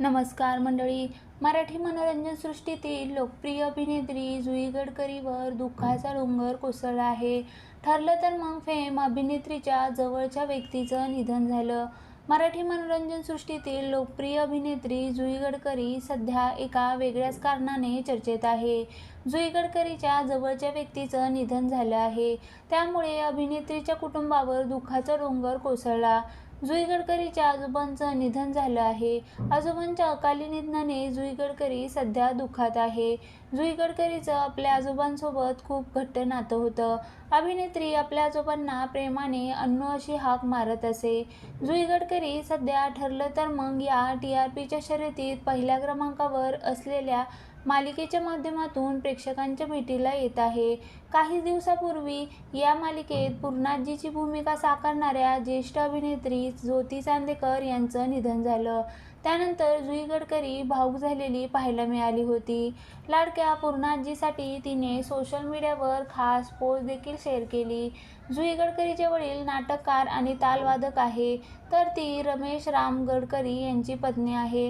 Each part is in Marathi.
नमस्कार मंडळी. मराठी मनोरंजन सृष्टीतील लोकप्रिय अभिनेत्री जुई गडकरीवर दुःखाचा डोंगर कोसळला आहे. ठरलं तर मग फेम अभिनेत्रीच्या जवळच्या व्यक्तीचं निधन झालं. मराठी मनोरंजन सृष्टीतील लोकप्रिय अभिनेत्री जुई गडकरी सध्या एका वेगळ्याच कारणाने चर्चेत आहे. जुई गडकरीच्या जवळच्या व्यक्तीचं निधन झालं आहे. त्यामुळे अभिनेत्रीच्या कुटुंबावर दुःखाचा डोंगर कोसळला. जुई गडकरीच्या आजोबांचं निधन झालं आहे. आजोबांच्या अकाली निधनाने जुई गडकरी सध्या दुःखात आहे. जुई गडकरीचं आपल्या आजोबांसोबत खूप घट्ट नातं होतं. अभिनेत्री आपल्या आजोबांना प्रेमाने अन्नू अशी हाक मारत असे. जुई गडकरी सध्या ठरलं तर मग या टी आर पीच्या शर्यतीत पहिल्या क्रमांकावर असलेल्या मालिकेच्या माध्यमातून प्रेक्षकांच्या भेटीला येत आहे. काही दिवसापूर्वी या मालिकेत पूर्णाजीची भूमिका साकारणाऱ्या ज्येष्ठ अभिनेत्री ज्योती चांदेकर यांचं निधन झालं. त्यानंतर जुई गडकरी भाऊक झालेली पाहायला मिळाली होती. लाडक्या पूर्णाजीसाठी तिने सोशल मीडियावर खास पोस्ट देखील शेअर केली. जुई गडकरीचे वडील नाटककार आणि तालवादक आहे. तर ती रमेश राम गडकरी यांची पत्नी आहे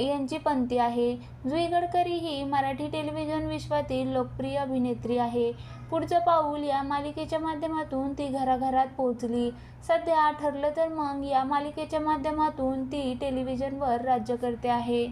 यांची पंथी आहे. जुई गडकरी ही मराठी टेलिव्हिजन विश्वातील लोकप्रिय अभिनेत्री आहे. पुढचं पाऊल या मालिकेच्या माध्यमातून ती घराघरात पोहोचली. सध्या ठरलं तर मग या मालिकेच्या माध्यमातून ती टेलिव्हिजनवर राज्य करते आहे.